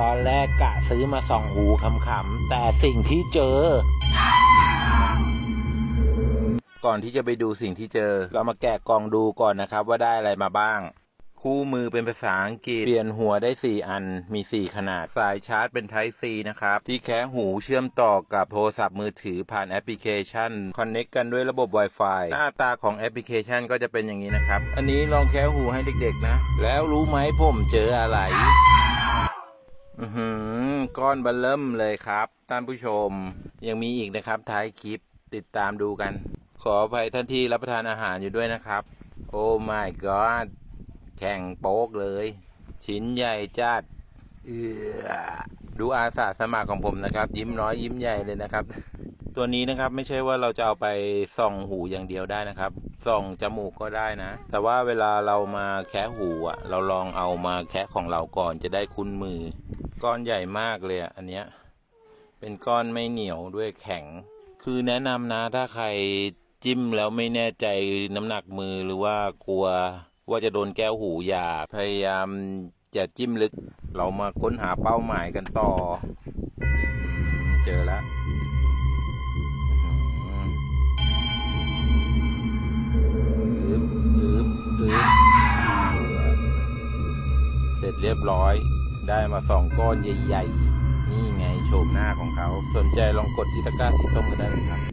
ตอนแรกกะซื้อมาส่องหูขำๆ แต่สิ่งที่เจอ ก่อนที่จะไปดูสิ่งที่เจอ เรามาแกะกล่องดูก่อนนะครับว่าได้อะไรมาบ้าง คู่มือเป็นภาษาอังกฤษ เปลี่ยนหัวได้ 4 อัน มี 4 ขนาด สายชาร์จเป็น Type C นะครับ ที่แคะหูเชื่อมต่อกับโทรศัพท์มือถือผ่านแอปพลิเคชัน คอนเน็กกันด้วยระบบ Wi-Fi หน้าตาของแอปพลิเคชันก็จะเป็นอย่างนี้นะครับ อันนี้ลองแคะหูให้เด็กๆนะ แล้วรู้ไหมผมเจออะไร อือหือก้อนบัลเริ่มเลยครับ ท่านผู้ชมยังมีอีกนะครับท้ายคลิปติดตามดูกัน ขออภัยท่านที่รับประทานอาหารอยู่ด้วยนะครับ โอ้ my god แข่งโป๊กเลย ชิ้นใหญ่จัดเออดูอาสาสมัครของผมนะครับ ยิ้มน้อยยิ้มใหญ่เลยนะครับ ตัวนี้นะครับไม่ใช่ว่าเราจะเอาไปส่องหูอย่างเดียวได้นะครับส่องจมูกก็ได้นะ แต่ว่าเวลาเรามาแคะหูอะเราลองเอามาแคะของเราก่อนจะได้คุ้นมือ ก้อนใหญ่มากเลยอะอันเนี้ย เป็นก้อนไม่เหนียวด้วยแข็ง คือแนะนำนะถ้าใครจิ้มแล้วไม่แน่ใจน้ำหนักมือหรือว่ากลัวว่าจะโดนแก้วหูอย่าพยายามอย่าจิ้มลึก เรามาค้นหาเป้าหมายกันต่อ เจอแล้วอืมอึบอึบอึบเสร็จเรียบร้อย ได้มาสองก้อนใหญ่ๆ นี่ไงโฉมหน้าของเขา สนใจลองกดที่ตะกร้าสีส้มกันได้เลยครับ